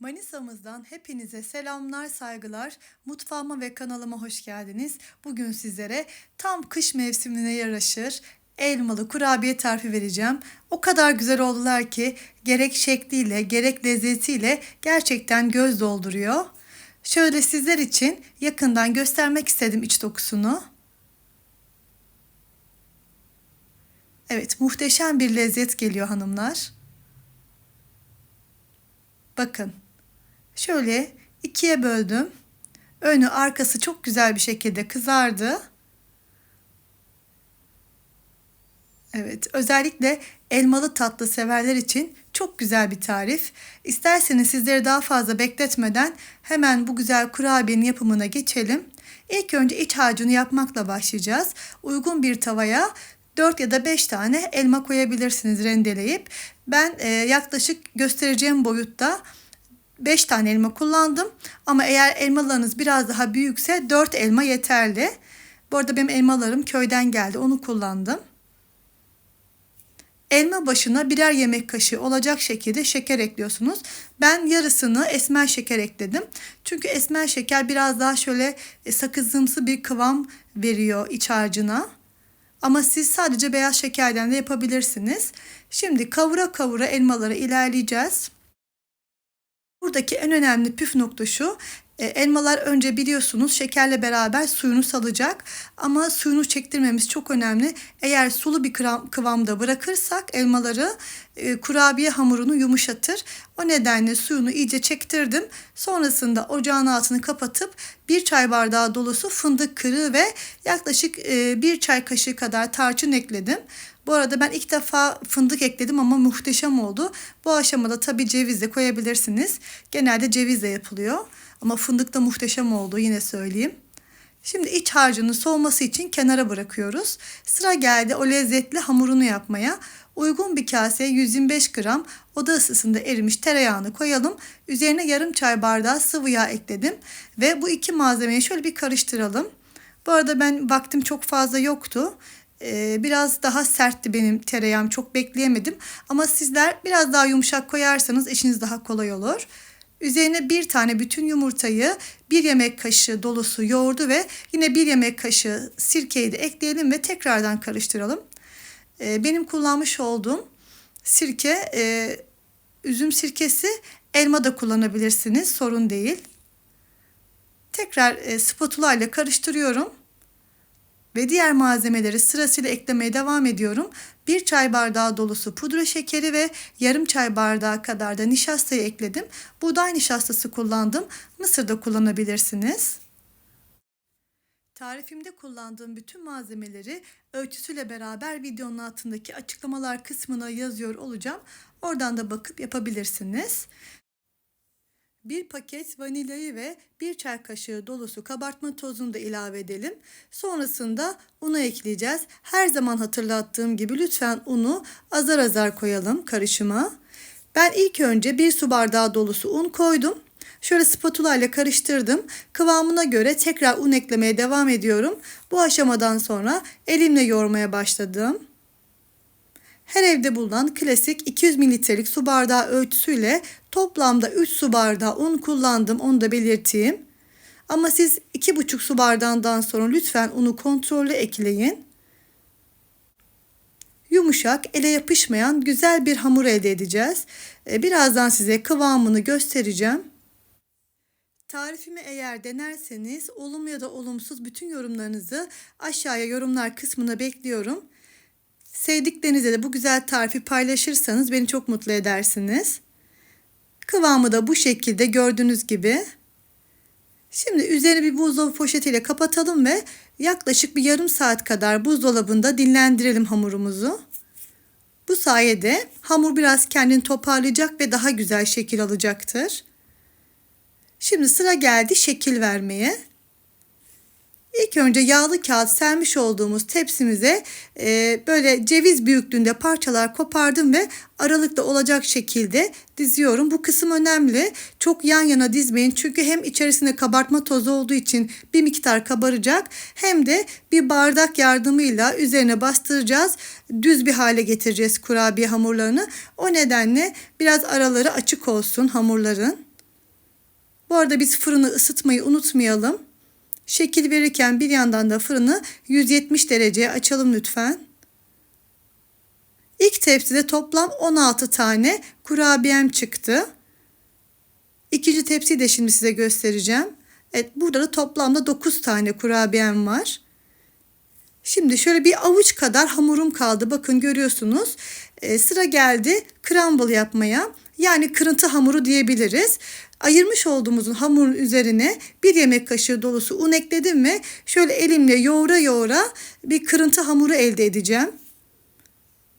Manisa'mızdan hepinize selamlar, saygılar. Mutfağıma ve kanalıma hoş geldiniz. Bugün sizlere tam kış mevsimine yaraşır elmalı kurabiye tarifi vereceğim. O kadar güzel oldular ki gerek şekliyle gerek lezzetiyle gerçekten göz dolduruyor. Şöyle sizler için yakından göstermek istedim iç dokusunu. Evet, muhteşem bir lezzet geliyor hanımlar. Bakın. Şöyle ikiye böldüm. Önü arkası çok güzel bir şekilde kızardı. Evet, özellikle elmalı tatlı severler için çok güzel bir tarif. İsterseniz sizleri daha fazla bekletmeden hemen bu güzel kurabiyenin yapımına geçelim. İlk önce iç harcını yapmakla başlayacağız. Uygun bir tavaya 4 ya da 5 tane elma koyabilirsiniz rendeleyip. Ben e, yaklaşık göstereceğim boyutta 5 tane elma kullandım. Ama eğer elmalarınız biraz daha büyükse 4 elma yeterli. Bu arada benim elmalarım köyden geldi. Onu kullandım. Elma başına birer yemek kaşığı olacak şekilde şeker ekliyorsunuz. Ben yarısını esmer şeker ekledim. Çünkü esmer şeker biraz daha şöyle e, sakızımsı bir kıvam veriyor iç harcına. Ama siz sadece beyaz şekerden de yapabilirsiniz. Şimdi kavura kavura elmaları ilerleyeceğiz. Buradaki en önemli püf nokta şu. E, elmalar önce biliyorsunuz şekerle beraber suyunu salacak ama suyunu çektirmemiz çok önemli. Eğer sulu bir kıvamda bırakırsak elmaları e, kurabiye hamurunu yumuşatır. O nedenle suyunu iyice çektirdim. Sonrasında ocağın altını kapatıp bir çay bardağı dolusu fındık kırığı ve yaklaşık e, bir çay kaşığı kadar tarçın ekledim. Bu arada ben ilk defa fındık ekledim ama muhteşem oldu. Bu aşamada tabii ceviz de koyabilirsiniz. Genelde cevizle yapılıyor. Ama fındık da muhteşem oldu yine söyleyeyim. Şimdi iç harcının soğuması için kenara bırakıyoruz. Sıra geldi o lezzetli hamurunu yapmaya. Uygun bir kaseye 125 gram oda ısısında erimiş tereyağını koyalım. Üzerine yarım çay bardağı sıvı yağ ekledim. Ve bu iki malzemeyi şöyle bir karıştıralım. Bu arada ben vaktim çok fazla yoktu. Ee, biraz daha sertti benim tereyağım çok bekleyemedim. Ama sizler biraz daha yumuşak koyarsanız işiniz daha kolay olur. Üzerine bir tane bütün yumurtayı bir yemek kaşığı dolusu yoğurdu ve yine bir yemek kaşığı sirkeyi de ekleyelim ve tekrardan karıştıralım. Ee, benim kullanmış olduğum sirke e, üzüm sirkesi elma da kullanabilirsiniz sorun değil. Tekrar e, spatula ile karıştırıyorum ve diğer malzemeleri sırasıyla eklemeye devam ediyorum. Bir çay bardağı dolusu pudra şekeri ve yarım çay bardağı kadar da nişastayı ekledim. Buğday nişastası kullandım. Mısır da kullanabilirsiniz. Tarifimde kullandığım bütün malzemeleri ölçüsüyle beraber videonun altındaki açıklamalar kısmına yazıyor olacağım. Oradan da bakıp yapabilirsiniz. Bir paket vanilyayı ve bir çay kaşığı dolusu kabartma tozunu da ilave edelim. Sonrasında unu ekleyeceğiz. Her zaman hatırlattığım gibi lütfen unu azar azar koyalım karışıma. Ben ilk önce bir su bardağı dolusu un koydum. Şöyle spatula ile karıştırdım. Kıvamına göre tekrar un eklemeye devam ediyorum. Bu aşamadan sonra elimle yoğurmaya başladım. Her evde bulunan klasik 200 mililitrelik su bardağı ölçüsüyle toplamda 3 su bardağı un kullandım. Onu da belirteyim. Ama siz 2,5 su bardağından sonra lütfen unu kontrollü ekleyin. Yumuşak, ele yapışmayan güzel bir hamur elde edeceğiz. Ee, birazdan size kıvamını göstereceğim. Tarifimi eğer denerseniz olumlu ya da olumsuz bütün yorumlarınızı aşağıya yorumlar kısmına bekliyorum. Sevdiklerinizle de bu güzel tarifi paylaşırsanız beni çok mutlu edersiniz. Kıvamı da bu şekilde gördüğünüz gibi. Şimdi üzerini bir buzdolabı poşetiyle kapatalım ve yaklaşık bir yarım saat kadar buzdolabında dinlendirelim hamurumuzu. Bu sayede hamur biraz kendini toparlayacak ve daha güzel şekil alacaktır. Şimdi sıra geldi şekil vermeye. İlk önce yağlı kağıt sermiş olduğumuz tepsimize e, böyle ceviz büyüklüğünde parçalar kopardım ve aralıkta olacak şekilde diziyorum. Bu kısım önemli. Çok yan yana dizmeyin çünkü hem içerisinde kabartma tozu olduğu için bir miktar kabaracak hem de bir bardak yardımıyla üzerine bastıracağız. Düz bir hale getireceğiz kurabiye hamurlarını. O nedenle biraz araları açık olsun hamurların. Bu arada biz fırını ısıtmayı unutmayalım. Şekil verirken bir yandan da fırını 170 dereceye açalım lütfen. İlk tepside toplam 16 tane kurabiyem çıktı. İkinci tepsiyi de şimdi size göstereceğim. Evet burada da toplamda 9 tane kurabiyem var. Şimdi şöyle bir avuç kadar hamurum kaldı. Bakın görüyorsunuz. E, sıra geldi crumble yapmaya. Yani kırıntı hamuru diyebiliriz. Ayırmış olduğumuzun hamurun üzerine bir yemek kaşığı dolusu un ekledim ve şöyle elimle yoğura yoğura bir kırıntı hamuru elde edeceğim.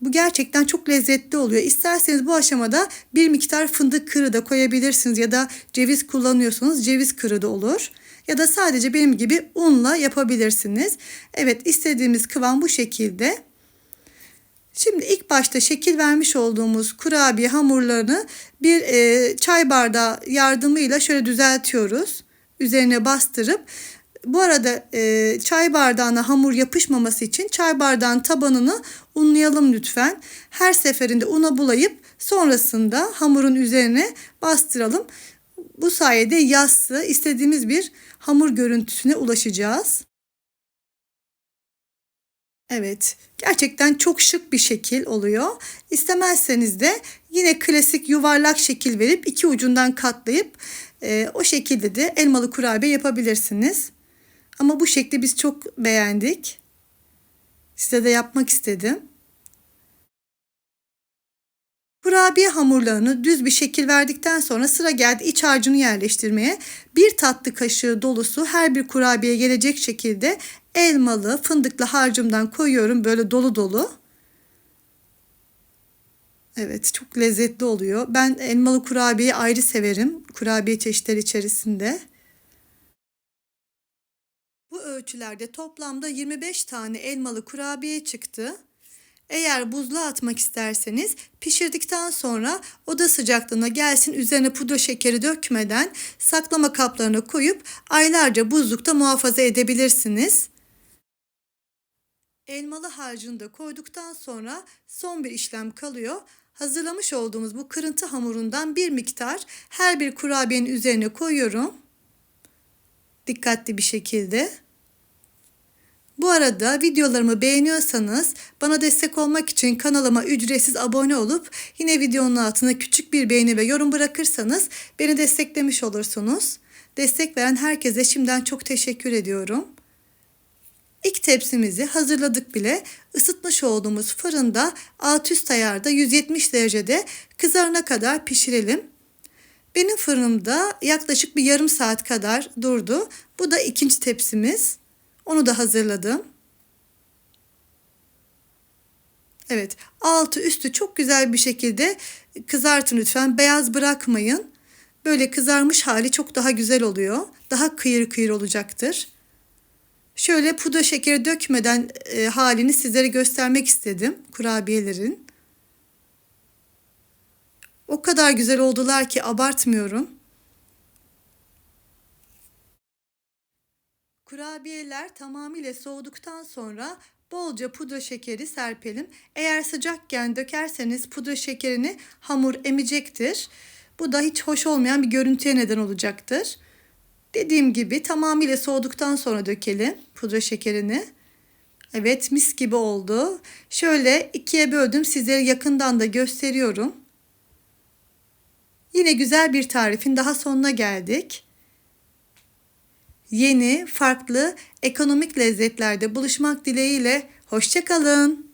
Bu gerçekten çok lezzetli oluyor. İsterseniz bu aşamada bir miktar fındık kırı da koyabilirsiniz ya da ceviz kullanıyorsanız ceviz kırı da olur. Ya da sadece benim gibi unla yapabilirsiniz. Evet istediğimiz kıvam bu şekilde. Şimdi ilk başta şekil vermiş olduğumuz kurabiye hamurlarını bir e, çay bardağı yardımıyla şöyle düzeltiyoruz. Üzerine bastırıp bu arada e, çay bardağına hamur yapışmaması için çay bardağın tabanını unlayalım lütfen. Her seferinde una bulayıp sonrasında hamurun üzerine bastıralım. Bu sayede yassı istediğimiz bir hamur görüntüsüne ulaşacağız. Evet, gerçekten çok şık bir şekil oluyor. İstemezseniz de yine klasik yuvarlak şekil verip iki ucundan katlayıp e, o şekilde de elmalı kurabiye yapabilirsiniz. Ama bu şekli biz çok beğendik. Size de yapmak istedim. Kurabiye hamurlarını düz bir şekil verdikten sonra sıra geldi iç harcını yerleştirmeye. Bir tatlı kaşığı dolusu her bir kurabiye gelecek şekilde elmalı fındıklı harcımdan koyuyorum böyle dolu dolu. Evet çok lezzetli oluyor. Ben elmalı kurabiyeyi ayrı severim. Kurabiye çeşitleri içerisinde. Bu ölçülerde toplamda 25 tane elmalı kurabiye çıktı. Eğer buzluğa atmak isterseniz pişirdikten sonra oda sıcaklığına gelsin üzerine pudra şekeri dökmeden saklama kaplarına koyup aylarca buzlukta muhafaza edebilirsiniz. Elmalı harcını da koyduktan sonra son bir işlem kalıyor. Hazırlamış olduğumuz bu kırıntı hamurundan bir miktar her bir kurabiyenin üzerine koyuyorum. Dikkatli bir şekilde. Bu arada videolarımı beğeniyorsanız bana destek olmak için kanalıma ücretsiz abone olup yine videonun altına küçük bir beğeni ve yorum bırakırsanız beni desteklemiş olursunuz. Destek veren herkese şimdiden çok teşekkür ediyorum. İlk tepsimizi hazırladık bile. Isıtmış olduğumuz fırında alt üst ayarda 170 derecede kızarana kadar pişirelim. Benim fırınımda yaklaşık bir yarım saat kadar durdu. Bu da ikinci tepsimiz. Onu da hazırladım. Evet altı üstü çok güzel bir şekilde kızartın lütfen. Beyaz bırakmayın. Böyle kızarmış hali çok daha güzel oluyor. Daha kıyır kıyır olacaktır. Şöyle pudra şekeri dökmeden e, halini sizlere göstermek istedim kurabiyelerin. O kadar güzel oldular ki abartmıyorum. Kurabiyeler tamamıyla soğuduktan sonra bolca pudra şekeri serpelim. Eğer sıcakken dökerseniz pudra şekerini hamur emecektir. Bu da hiç hoş olmayan bir görüntüye neden olacaktır. Dediğim gibi tamamıyla soğuduktan sonra dökelim pudra şekerini. Evet mis gibi oldu. Şöyle ikiye böldüm sizlere yakından da gösteriyorum. Yine güzel bir tarifin daha sonuna geldik. Yeni, farklı, ekonomik lezzetlerde buluşmak dileğiyle hoşçakalın.